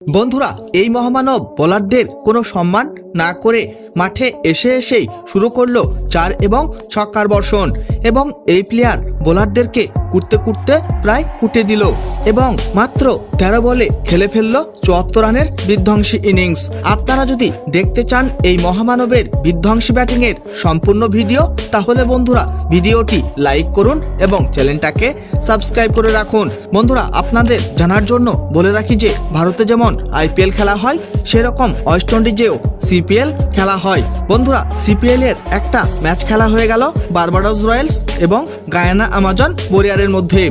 বন্ধুরা এই মহামানব বোলারদের কোনো সম্মান না করে মাঠে এসে এসেই শুরু করল চার এবং ছক্কার বর্ষণ এবং এই প্লেয়ার বোলারদেরকে কুটতে কুটতে প্রায় কুটে দিল। এবং মাত্র তেরো বলে খেলে ফেলল চুয়াত্তর রানের বিধ্বংসী ইনিংস আপনারা যদি দেখতে চান এই মহামানবের বিধ্বংসী ব্যাটিংয়ের সম্পূর্ণ ভিডিও, তাহলে বন্ধুরা ভিডিওটি লাইক করুন এবং চ্যানেলটাকে সাবস্ক্রাইব করে রাখুন। বন্ধুরা, আপনাদের জানার জন্য বলে রাখি যে, ভারতে যেমন আইপিএল খেলা হয়, সেরকম ওয়েস্ট ইন্ডিজেও সিপিএল খেলা হয়। বন্ধুরা সিপিএল এর একটা ম্যাচ খেলা হয়ে গেল বারবাডোস রয়্যালস এবং গায়ানা আমাজন ওরিয়ারের মধ্যে।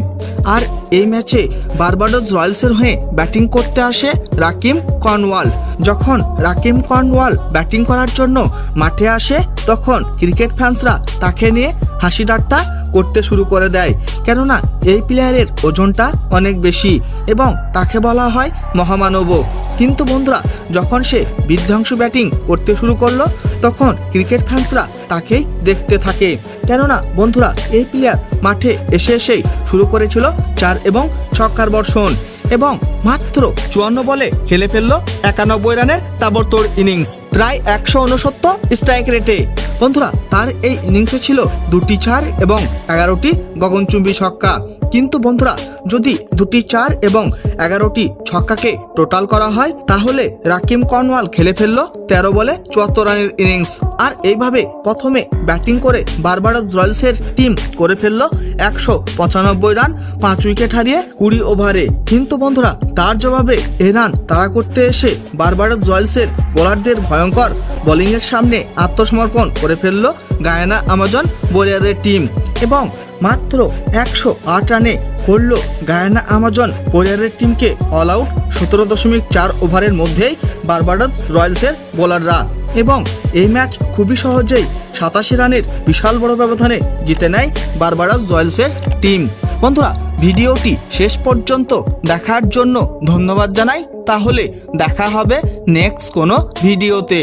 আর এই ম্যাচে বারবাডোস রয়্যালসের হয়ে ব্যাটিং করতে আসে রাকিম কর্নওয়াল। যখন রাকিম কর্নওয়াল ব্যাটিং করার জন্য মাঠে আসে, তখন ক্রিকেট ফ্যান্সরা তাকে নিয়ে হাসি ঠাট্টা করতে শুরু করে দেয়। কেননা, এই প্লেয়ারের ওজনটা অনেক বেশি এবং তাকে বলা হয় মহামানব। কিন্তু বন্ধুরা, যখন সে বিধ্বংস ব্যাটিং করতে শুরু করল, তখন ক্রিকেট ফ্যান্সরা তাকেই দেখতে থাকে। কেননা, বন্ধুরা, এই প্লেয়ার মাঠে এসে এসেই শুরু করেছিল চার এবং ছক্কার বর্ষণ এবং মাত্র চুয়ান্ন বলে খেলে ফেলল একানব্বই রানের তাবড়তোড় ইনিংস প্রায় একশো উনসত্তর স্ট্রাইক রেটে বন্ধুরা, তার এই ইনিংসে ছিল দুটি চার এবং এগারোটি গগনচুম্বী ছক্কা। কিন্তু বন্ধুরা, যদি দুটি চার এবং এগারোটি ছক্কাকে টোটাল করা হয়, তাহলে রাকিম কর্নওয়াল খেলে ফেলল তেরো বলে চুয়াত্তর রানের ইনিংস আর এইভাবে প্রথমে ব্যাটিং করে বারবাডোস রয়্যালসের টিম করে ফেলল একশো পঁচানব্বই রান, পাঁচ উইকেট হারিয়ে কুড়ি ওভারে। কিন্তু বন্ধুরা, তার জবাবে এ রান তাড়া করতে এসে বারবাডোস রয়্যালসের বোলারদের ভয়ঙ্কর বোলিংয়ের সামনে আত্মসমর্পণ করে ফেলল গায়ানা আমাজন বোলিয়ারের টিম এবং মাত্র একশো আট রানে করল গায়ানা আমাজন বোলিয়ারের টিমকে অল আউট সতেরো দশমিক চার ওভারের মধ্যেই বারবাডোস রয়্যালসের বোলাররা। এবং এই ম্যাচ খুবই সহজেই সাতাশি রানের বিশাল বড় ব্যবধানে জিতে নেয় বারবাডোস রয়্যালসের টিম। বন্ধুরা, ভিডিওটি শেষ পর্যন্ত দেখার জন্য ধন্যবাদ জানাই। তাহলে দেখা হবে নেক্সট কোনো ভিডিওতে।